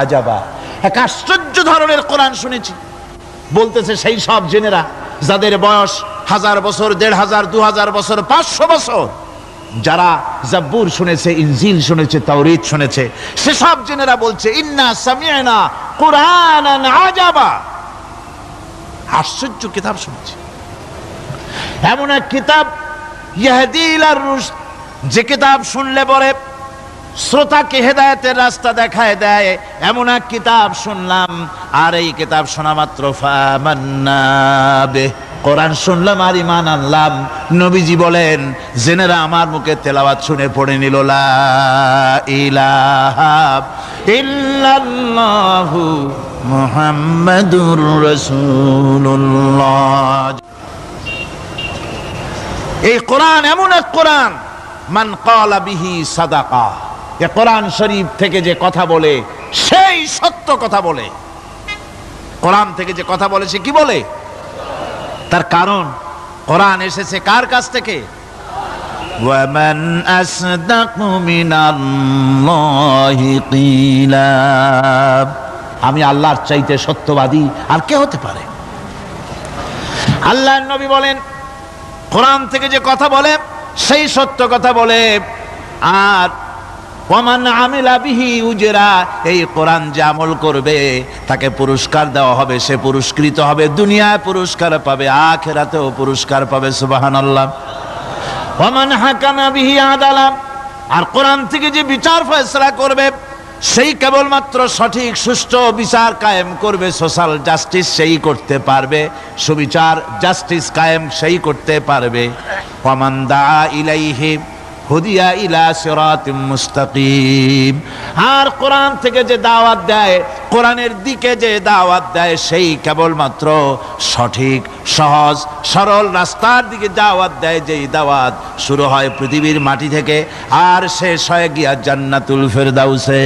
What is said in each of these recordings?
আজাবা। এক আশ্চর্য ধরনের কোরআন শুনেছি। বলতেছে সেই সব জেনেরা যাদের বয়স হাজার বছর, দেড় হাজার, দু হাজার বছর, পাঁচশো বছর, যারা জাব্বুর শুনেছে, ইনজিল শুনেছে, তাওরিত শুনেছে সেসব জেনেরা বলছে, ইন্না সামিয়ানা কোরআন আজাবা। আশ্চর্য কিতাব শুনেছি। এমন এক কিতাব ইয়াহদিল আর যে কিতাব শুনলে পরে শ্রোতাকে হেদায়েতের রাস্তা দেখায় দেয়, এমন এক কিতাব শুনলাম, আর এই কিতাব শোনা মাত্র। কোরআন শুনলাম আর ইমান আনলাম। নবীজি বলেন, জেনেরা আমার মুখে তেলাওয়াত শুনে পড়ে নিল মুহাম্মাদুর এই কোরআন এমন এক কোরআন, মান কালা বিহি সাদাকা। এ কোরআন শরীফ থেকে যে কথা বলে সেই সত্য কথা বলে কোরআন থেকে যে কথা বলে সে কি বলে তার কারণ কোরআন এসেছে কার কাছ থেকে ومن أصدق من الله قيلا আমি আল্লাহর চাইতে সত্যবাদী আর কে হতে পারে আল্লাহর নবী বলেন কোরআন থেকে যে কথা বলে সেই সত্য কথা বলে আর ওমান আমিলা উজেরা, এই কোরআন যে আমল করবে, তাকে পুরস্কার দেওয়া হবে, সে পুরস্কৃত হবে, দুনিয়ায় পুরস্কার পাবে, আখেরাতেও পুরস্কার পাবে সুবাহান আল্লাহ ওমান বিহি আদালাম আর কোরআন থেকে যে বিচার ফয়সলা করবে, সেই কেবলমাত্র সঠিক, সুষ্ঠু বিচার কায়েম করবে, সোশ্যাল জাস্টিস সেই করতে পারবে, সুবিচার জাস্টিস কায়েম সেই করতে পারবে। ওমান দা ইলাইহি হুদিয়া ইলা সিরাতিম মুস্তাকিম। আর কোরআন থেকে যে দাওয়াত দেয়, কোরআনের দিকে যে দাওয়াত দেয়, সেই কেবলমাত্র সঠিক, সহজ, সরল রাস্তার দিকে দাওয়াত দেয়, যেই দাওয়াত শুরু হয় পৃথিবীর মাটি থেকে আর শেষ হয় গিয়া জান্নাতুল ফেরদাউসে।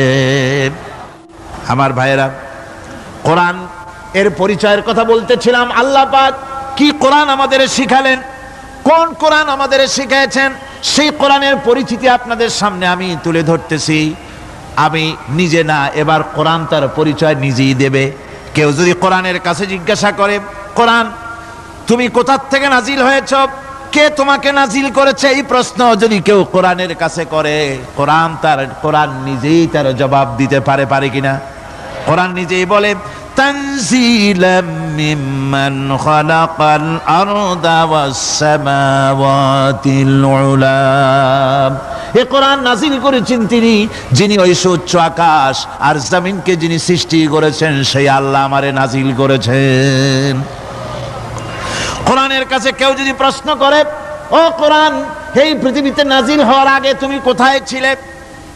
আমার ভাইয়েরা, কোরআন এর পরিচয়ের কথা বলতেছিলাম, আল্লাহ পাক কি কোরআন আমাদের শিখালেন, কোন কোরআন আমাদের শিখিয়েছেন সেই কোরআনের পরিচিতি আপনাদের সামনে আমি তুলে ধরতেছি। আমি নিজে না, এবার কোরআন তার পরিচয় নিজেই দেবে। কেউ যদি কোরআনের কাছে জিজ্ঞাসা করে, কোরআন, তুমি কোথার থেকে নাজিল হয়েছ? কে তোমাকে নাজিল করেছে? এই প্রশ্ন যদি কেউ কোরআনের কাছে করে, কোরআন তার, কোরআন নিজেই তার জবাব দিতে পারে পারে কিনা? কোরআন নিজেই বলে, তানজিলাম মিম্মান খালাকাল আরদা ওয়াস এ কোরআন নাজিল করেছেন তিনি, যিনি ওই সুচ্চ আকাশ আর জমিনকে যিনি সৃষ্টি করেছেন, সেই আল্লাহ আমারে নাজিল করেছেন। কোরআনের কাছে কেউ যদি প্রশ্ন করে, ও কোরআন, এই পৃথিবীতে নাজিল হওয়ার আগে তুমি কোথায় ছিলে?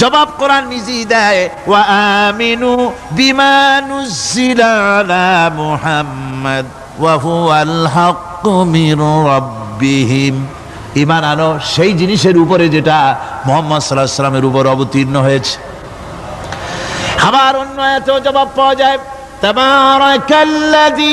জবাব কোরআন নিজেই দেয়, ওয়া আমিনু বিমা নুজিলা আলা মুহাম্মদ, ওয়া হুয়াল হাক্কু মির ঈমান আনো, সেই জিনিসের উপরে যেটা মোহাম্মদ আলাইহি সাল্লামের উপর অবতীর্ণ হয়েছে। আবার অন্য এতেও জবাব পাওয়া যায়, তাবারাকাল্লাযী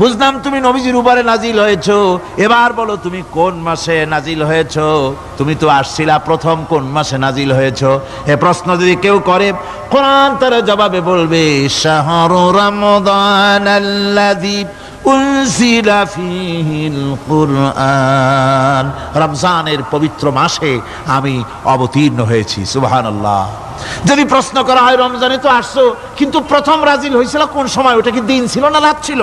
বুঝলাম তুমি নবীজির উপরে নাজিল হয়েছো। এবার বলো তুমি কোন মাসে নাজিল হয়েছো? তুমি তো আসছিলা প্রথম কোন মাসে নাজিল হয়েছো? এ প্রশ্ন যদি কেউ করে, কোরআন তার জবাবে বলবে, শাহরু রমদান রমজানের পবিত্র মাসে আমি অবতীর্ণ হয়েছি, সুবহানাল্লাহ। যদি প্রশ্ন করা হয়, রমজানে তো আসছো, কিন্তু প্রথম রাজিল হয়েছিল কোন সময়? ওটা কি দিন ছিল না রাত ছিল?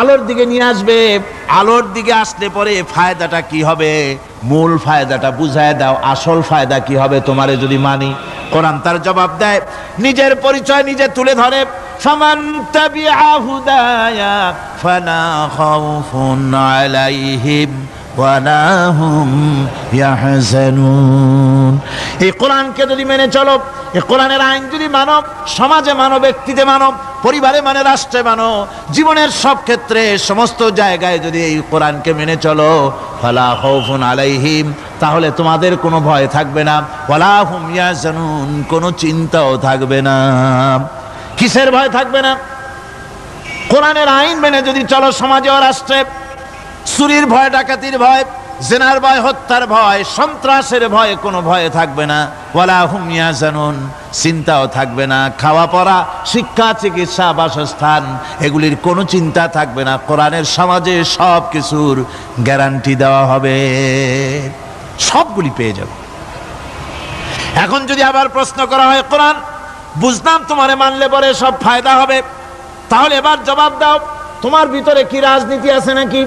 আলোর দিকে নিয়ে আসবে। আলোর দিকে আসলে পরে ফায়দাটা কি হবে? মূল ফায়দাটা বুঝায় দাও, আসল ফায়দা কি হবে তোমারে যদি মানি। কোরআন তার জবাব দেয়, নিজের পরিচয় নিজে তুলে ধরে এই কোরআনকে যদি মেনে চলো, এই কোরআনের আইন যদি মানব সমাজে মানব ব্যক্তিতে মানব পরিবারে মানে রাষ্ট্রে মানো, জীবনের সব ক্ষেত্রে সমস্ত জায়গায় যদি এই কোরআনকে মেনে চলো, ফালা খাউফুন আলাইহিম, তাহলে তোমাদের কোনো ভয় থাকবে না, ওয়ালা হুম ইয়াহজানুন, কোনো চিন্তাও থাকবে না। কিসের ভয় থাকবে না? কোরআনের আইন মেনে যদি চলো সমাজে ও রাষ্ট্রে, চুরির ভয়, ডাকাতির ভয় জেনার ভয়, হত্যার ভয়, সন্ত্রাসের ভয়, কোনো ভয়ে থাকবে না। ওয়ালা হুমিয়া জানুন চিন্তাও থাকবে না। খাওয়া পড়া, শিক্ষা, চিকিৎসা, বাসস্থান, এগুলির কোনো চিন্তা থাকবে না। কোরআনের সমাজে সব কিছুর গ্যারান্টি দেওয়া হবে। সবগুলি পেয়ে যাবে। এখন যদি আবার প্রশ্ন করা হয়, কোরআন বুঝলাম তোমারে মানলে পরে সব ফায়দা হবে। তাহলে এবার জবাব দাও, তোমার ভিতরে কি রাজনীতি আছে নাকি?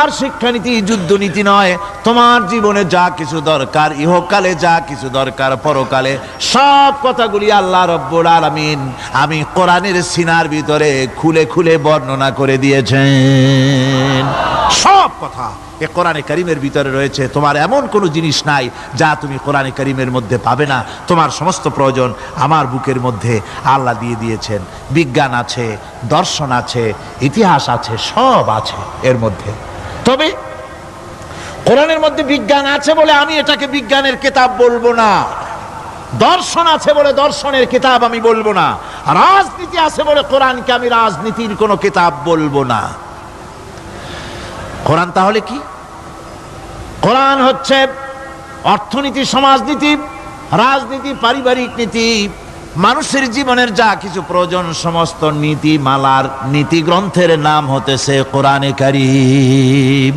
আর শিক্ষানীতি যুদ্ধনীতি নয়। তোমার জীবনে যা কিছু দরকার, ইহকালে যা কিছু দরকার, পরকালে সব কথাগুলি আল্লাহ রব্বুল আলামিন আমি কোরআনের সিনার ভিতরে খুলে খুলে বর্ণনা করে দিয়েছেন। সব কথা এ কোরআনে করিমের ভিতরে রয়েছে। তোমার এমন কোনো জিনিস নাই যা তুমি কোরআনে করিমের মধ্যে পাবে না। তোমার সমস্ত প্রয়োজন আমার বুকের মধ্যে আল্লাহ দিয়ে দিয়েছেন। বিজ্ঞান আছে, দর্শন আছে, ইতিহাস আছে, সব আছে এর মধ্যে। তবে কোরআনের মধ্যে বিজ্ঞান আছে বলে আমি এটাকে বিজ্ঞানের কিতাব বলব না। দর্শন আছে বলে দর্শনের কিতাব আমি বলব না। রাজনীতি আছে বলে কোরআনকে আমি রাজনীতির কোনো কিতাব বলব না। কোরআন তাহলে কি? কোরআন হচ্ছে অর্থনীতি, সমাজনীতি, রাজনীতি, পারিবারিক নীতি। মানুষের জীবনের যা কিছু প্রয়োজন, সমস্ত নীতি মালার নীতি গ্রন্থের নাম হতেছে কোরআনে কারিম।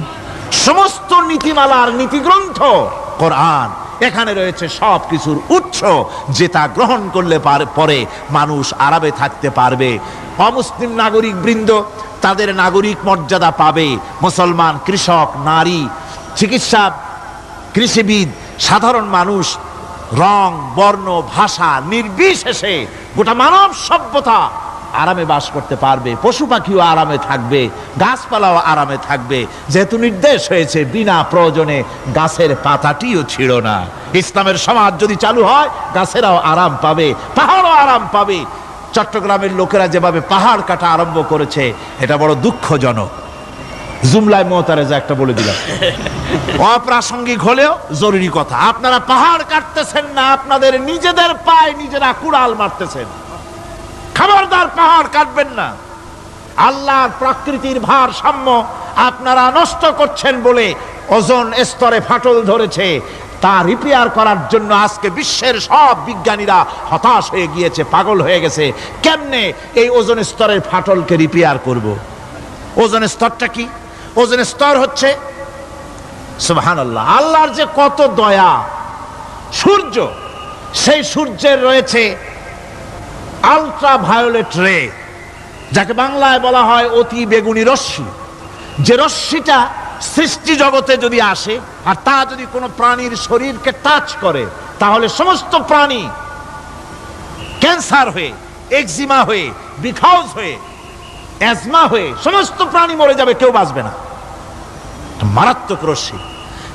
সমস্ত নীতিমালার নীতিগ্রন্থ কোরআন। এখানে রয়েছে সব কিছুর উৎস যেটা গ্রহণ করলে পরে মানুষ আরামে থাকতে পারবে। অমুসলিম নাগরিক বৃন্দ তাদের নাগরিক মর্যাদা পাবে। মুসলমান কৃষক, নারী, চিকিৎসা, কৃষিবিদ, সাধারণ মানুষ রং, বর্ণ, ভাষা নির্বিশেষে গোটা মানব সভ্যতা আরামে বাস করতে পারবে, পশু পাখিও আরামে থাকবে, গাছপালাও আরামে থাকবে। যেহেতু নির্দেশ হয়েছে, বিনা প্রয়োজনে গাছের পাতাটিও ছিল না। ইসলামের সমাজ যদি চালু হয়, গাছেরাও আরাম পাবে, পাহাড়ও আরাম পাবে। চট্টগ্রামের লোকেরা যেভাবে পাহাড় কাটা আরম্ভ করেছে, এটা বড় দুঃখজনক। জুমলায় মোহতারেজা একটা বলে দিলাম। অপ্রাসঙ্গিক হলেও জরুরি কথা। আপনারা পাহাড় কাটতেছেন না, আপনাদের নিজেদের পায়ে নিজেরা কুড়াল মারতেছেন। খবরদার পাহাড় কাটবেন না। আল্লাহর প্রকৃতির ভারসাম্য আপনারা নষ্ট করছেন বলে ওজন স্তরে ফাটল ধরেছে। তা রিপেয়ার করার জন্য আজকে বিশ্বের সব বিজ্ঞানীরা হতাশ হয়ে গিয়েছে, পাগল হয়ে গেছে। কেমনে এই ওজন স্তরের ফাটলকে রিপেয়ার করব। ওজন স্তরটা কি? ওজন স্তর হচ্ছে। সুবহান আল্লাহ আল্লাহর যে কত দয়া, সূর্য, সেই সূর্যের রয়েছে আলট্রা ভায়োলেট রে যাকে বাংলায় বলা হয় অতি বেগুনি রশ্মি। যে রশ্মিটা সৃষ্টি জগতে যদি আসে, আর তা যদি কোনো প্রাণীর শরীরকে টাচ করে, তাহলে সমস্ত প্রাণী ক্যান্সার হয়ে এক্সিমা হয়ে বিখাউজ হয়ে অ্যাজমা হয়ে, সমস্ত প্রাণী মরে যাবে, কেউ বাঁচবে না। মারাত্মক রশ্মি।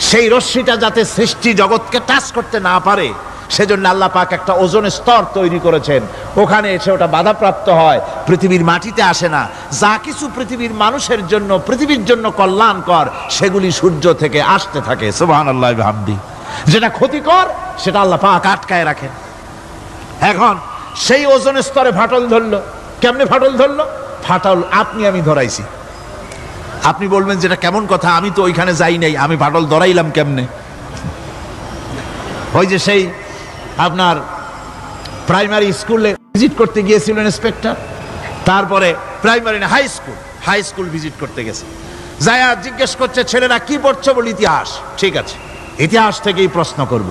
সেই রশ্মিটা যাতে সৃষ্টি জগৎকে টাচ করতে না পারে, সেজন্য আল্লাহ পাক একটা ওজন স্তর তৈরি করেছেন। ওখানে এসে ওটা বাধাপ্রাপ্ত হয়, পৃথিবীর মাটিতে আসে না। যা কিছু পৃথিবীর মানুষের জন্য, পৃথিবীর জন্য কল্যাণকর, সেগুলি সূর্য থেকে আসতে থাকে। সুবহান আল্লাহ হামদি যেটা ক্ষতিকর, সেটা আল্লাহ পাক আটকায় রাখেন এখন সেই ওজন স্তরে ফাটল ধরলো। কেমনে ফাটল ধরলো? ফাটল আপনি আমি ধরাইছি। আপনি বলবেন যেটা কেমন কথা, আমি তো ওইখানে যাই নাই, আমি ফাটল ধরাইলাম কেমনে? ওই যে সেই আপনার প্রাইমারি স্কুলে ভিজিট করতে গিয়েছিলেন ইন্সপেক্টর তারপরে প্রাইমারি না high school high school visit করতে গেছে। যায়া জিজ্ঞেস করছে, ছেলেরা কি পড়ছো? বল, ইতিহাস। ঠিক আছে, ইতিহাস থেকেই প্রশ্ন করব।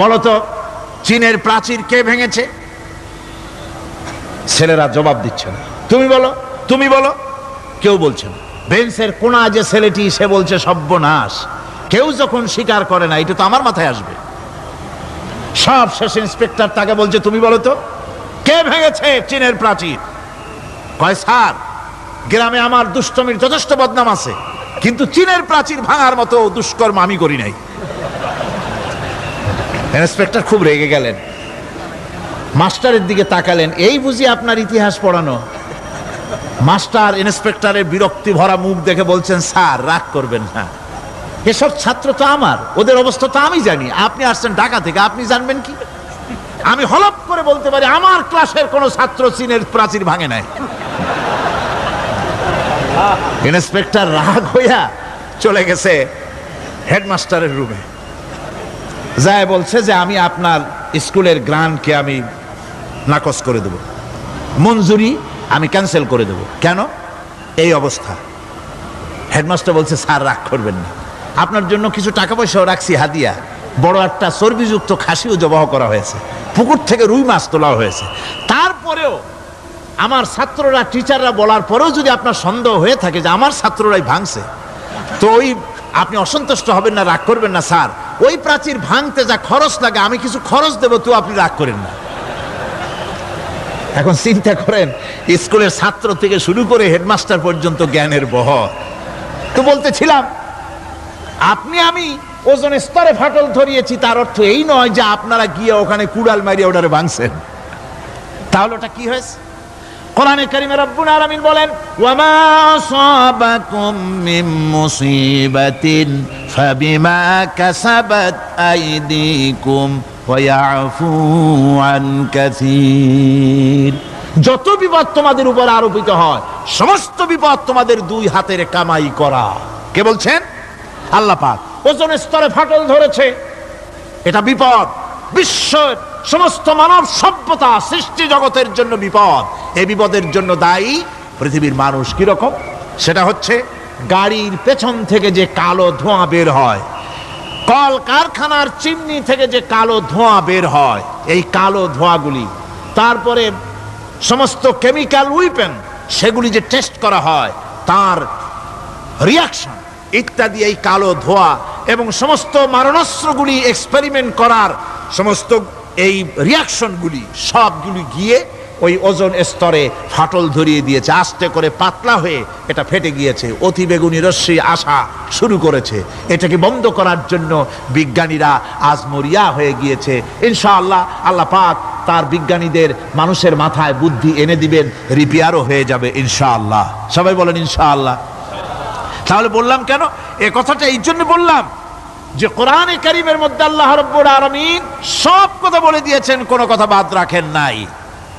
বলতো চীনের প্রাচীর কে ভেঙেছে? ছেলেরা জবাব দিচ্ছে না। তুমি বলো তুমি বলো, কেউ বলছে না। বেঞ্চের কোনা যে ছেলেটি, সে বলছে সব্যনাশ কেউ যখন স্বীকার করে না, এটা তো আমার মাথায় আসবে। সব শেষ ইন্সপেক্টর তাকে বলছে, তুমি বলো তো, কে ভেঙেছে চীনের প্রাচীর? কয়, স্যার, গ্রামে আমার দুষ্টমির যথেষ্ট বদনাম আছে, কিন্তু চীনের প্রাচীর ভাঙার মতো দুষ্কর্ম আমি করি নাই। ইন্সপেক্টর খুব রেগে গেলেন। মাস্টারের দিকে তাকালেন, এই বুঝি আপনার ইতিহাস পড়ানো? মাস্টার ইন্সপেক্টরের বিরক্তি ভরা মুখ দেখে বলছেন, স্যার, রাগ করবেন না। এসব ছাত্র তো আমার, ওদের অবস্থা তো আমি জানি। আপনি আসছেন ঢাকা থেকে, আপনি জানবেন কি? আমি হলপ করে বলতে পারি, আমার ক্লাসের কোনো ছাত্র চীনের প্রাচীর ভাঙে নাই। ইন্সপেক্টর রাগ হইয়া চলে গেছে হেডমাস্টারের রুমে। যায় বলছে যে, আমি আপনার স্কুলের গ্রান্টকে আমি নাকচ করে দেব। মঞ্জুরি আমি ক্যান্সেল করে দেব। কেন? এই অবস্থা। হেডমাস্টার বলছে, স্যার, রাগ করবেন না। আপনার জন্য কিছু টাকা পয়সাও রাখছি, হাদিয়া। বড় একটা চর্বিযুক্ত খাসিও জবাহ করা হয়েছে। পুকুর থেকে রুই মাছ তোলা হয়েছে। তারপরেও আমার ছাত্ররা, টিচাররা বলার পরেও যদি আপনার সন্দেহ হয়ে থাকে যে আমার ছাত্ররাই ভাঙছে, তো ওই আপনি অসন্তুষ্ট হবেন না, রাগ করবেন না, স্যার। ওই প্রাচীর ভাঙতে যা খরচ লাগে, আমি কিছু খরচ দেবো, তো আপনি রাগ করেন না। এখন চিন্তা করেন, স্কুলের ছাত্র থেকে শুরু করে হেডমাস্টার পর্যন্ত জ্ঞানের বহর। তো বলতেছিলাম, আপনি আমি ওজন স্তরে ফাটল ধরিয়েছি, তার অর্থ এই নয় যে আপনারা গিয়ে ওখানে কুড়াল মারিয়ে ওটারে ভাঙছেন। তাহলে ওটা কি হয়েছে? কোরআনে কারিমে রব্বুল আলামিন বলেন, ওয়ামা আসাবাকুম মুসিবাতিন ইয়াফু আন কাসীর যত বিপদ তোমাদের উপর আরোপিত হয়, সমস্ত বিপদ তোমাদের দুই হাতের কামাই করা। কে বলছেন? আল্লাহ পাক ওজন স্তরে ফাটল ধরেছে। এটা বিপদ। বিশ্বের সমস্ত মানব সভ্যতা সৃষ্টি জগতের জন্য বিপদ। এই বিপদের জন্য দায়ী পৃথিবীর মানুষ কীরকম? সেটা হচ্ছে গাড়ির পেছন থেকে যে কালো ধোঁয়া বের হয় কল কারখানার চিমনি থেকে যে কালো ধোঁয়া বের হয়, এই কালো ধোঁয়াগুলি, তারপরে সমস্ত কেমিক্যাল উইপেন, সেগুলি যে টেস্ট করা হয়, তার রিয়াকশন ইত্যাদি এই কালো ধোঁয়া এবং সমস্ত মারণাস্ত্রগুলি এক্সপেরিমেন্ট করার সমস্ত এই রিয়াকশনগুলি সবগুলি গিয়ে ওই ওজন স্তরে ফাটল ধরিয়ে দিয়েছে, আস্তে করে পাতলা হয়ে এটা ফেটে গিয়েছে। অতি বেগুনি রশ্মি আসা শুরু করেছে। এটাকে বন্ধ করার জন্য বিজ্ঞানীরা আজ মরিয়া হয়ে গিয়েছে। ইনশাআল্লাহ আল্লাহ পাক তার বিজ্ঞানীদের মানুষের মাথায় বুদ্ধি এনে দিবেন, রিপেয়ারও হয়ে যাবে ইনশাআল্লাহ। সবাই বলেন ইনশাআল্লাহ। তাহলে বললাম কেন? এ কথাটা এই জন্য বললাম যে কোরআনে কারিমের মধ্যে আল্লাহ রব্বুল আলামিন সব কথা বলে দিয়েছেন, কোনো কথা বাদ রাখেন নাই।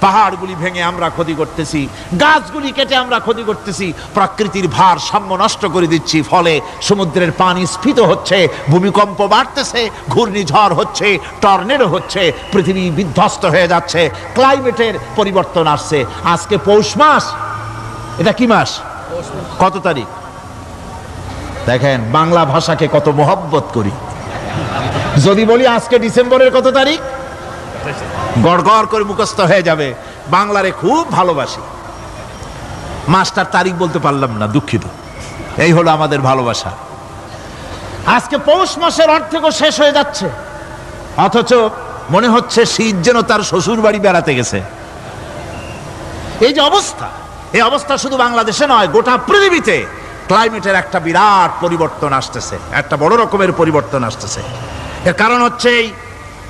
পাহাড়গুলি ভেঙে আমরা ক্ষতি করতেছি, গাছগুলি কেটে আমরা ক্ষতি করতেছি, প্রকৃতির ভার সাম্য নষ্ট করে দিচ্ছি, ফলে সমুদ্রের পানি স্ফীত হচ্ছে, ভূমিকম্প বাড়তেছে, ঘূর্ণিঝড় হচ্ছে, টর্নেডো হচ্ছে, পৃথিবী বিধ্বস্ত হয়ে যাচ্ছে, ক্লাইমেটের পরিবর্তন আসছে। আজকে পৌষ মাস, এটা কি মাস? কত তারিখ? দেখেন, বাংলা ভাষাকে কত মহব্বত করি। যদি বলি আজকে ডিসেম্বরের কত তারিখ? গড় গড় করে মুখস্থ হয়ে যাবে। বাংলারে খুব ভালোবাসি। মাস্টার তারিখ বলতে পারলাম না, দুঃখিত। এই হলো আমাদের ভালোবাসা। আজকে পৌষ মাসের অর্ধেকও শেষ হয়ে যাচ্ছে। অথচ মনে হচ্ছে শীত যেন তার শ্বশুর বাড়ি বেড়াতে গেছে। এই যে অবস্থা, এই অবস্থা শুধু বাংলাদেশে নয়, গোটা পৃথিবীতে ক্লাইমেটের একটা বিরাট পরিবর্তন আসতেছে। একটা বড় রকমের পরিবর্তন আসতেছে। এর কারণ হচ্ছে এই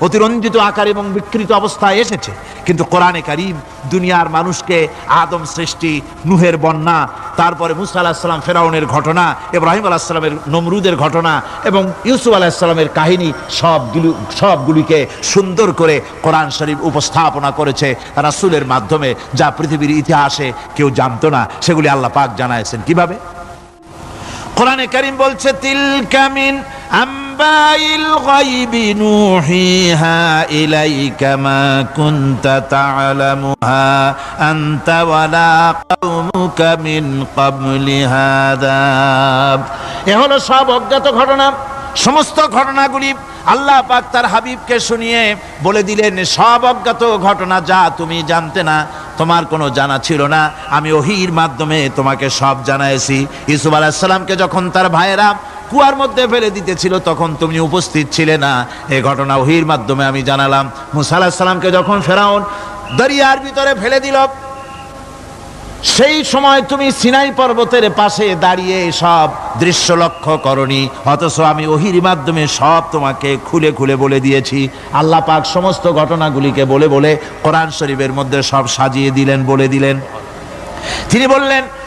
অতিরঞ্জিত আকার এবং বিকৃত অবস্থায় এসেছে। কিন্তু কোরআনে কারিম দুনিয়ার মানুষকে আদম সৃষ্টি, নুহের বন্যা, তারপরে মুসা আলাহিসাল্লাম ফেরাউনের ঘটনা, ইব্রাহিম আলাহিসাল্লামের নমরুদের ঘটনা এবং ইউসুফ আলাহিসাল্লামের কাহিনী সবগুলো সবগুলিকে সুন্দর করে কোরআন শরীফ উপস্থাপনা করেছে রাসূলের মাধ্যমে, যা পৃথিবীর ইতিহাসে কেউ জানতো না। সেগুলি আল্লাহ পাক জানাইছেন। কীভাবে? কোরআনে কারিম বলছে, তিলকা মিন আম্বাইল গায়বি নুহিহা ইলাইকা মা কুনতা তা'লামুহা আনতা ওয়ালা কওমুকা মিন ক্বাবলি হাদা এ হলো সব অজ্ঞাত ঘটনা, সমস্ত ঘটনাগুলি আল্লাহ পাক তার হাবিবকে শুনিয়ে বলে দিলেন, সব অজ্ঞাত ঘটনা যা তুমি জানতে না, তোমার কোনো জানা ছিল না। আমি ওহির মাধ্যমে তোমাকে সব জানাইছি। ইসুফ আলাহিসাল্লামকে যখন তার ভাইয়েরা কুয়ার মধ্যে ফেলে দিতেছিল, তখন তুমি উপস্থিত ছিলে না। এ ঘটনা ওহির মাধ্যমে আমি জানালাম। মুসা আলাহিসাল্লামকে যখন ফেরাউন দরিয়ার ভিতরে ফেলে দিল, সেই সময় তুমি সিনাই পর্বতের পাশে দাঁড়িয়ে সব দৃশ্য লক্ষ্য করনি। অথচ আমি ওহির মাধ্যমে সব তোমাকে খুলে খুলে বলে দিয়েছি। আল্লাহ পাক সমস্ত ঘটনাগুলিকে বলে বলে কোরআন শরীফের মধ্যে সব সাজিয়ে দিলেন, বলে দিলেন। তিনি বললেন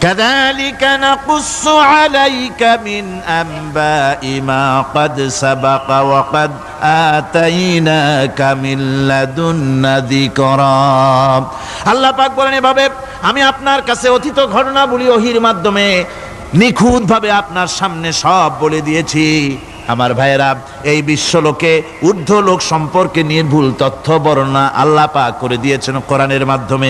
كذلك نقص عليك من أنباء ما قد سبق وقد آتيناك من لدنا ذكرا আল্লাহ পাক বলেন এভাবে আমি আপনার কাছে অতীত ঘটনাবলী ওহির মাধ্যমে নিখুঁতভাবে আপনার সামনে সব বলে দিয়েছি আমার ভাইয়েরা এই বিশ্বলোকে ঊর্ধ্ব লোক সম্পর্কে নির্ভুল তথ্য বর্ণনা আল্লাহ পাক করে দিয়েছেন কোরআনের মাধ্যমে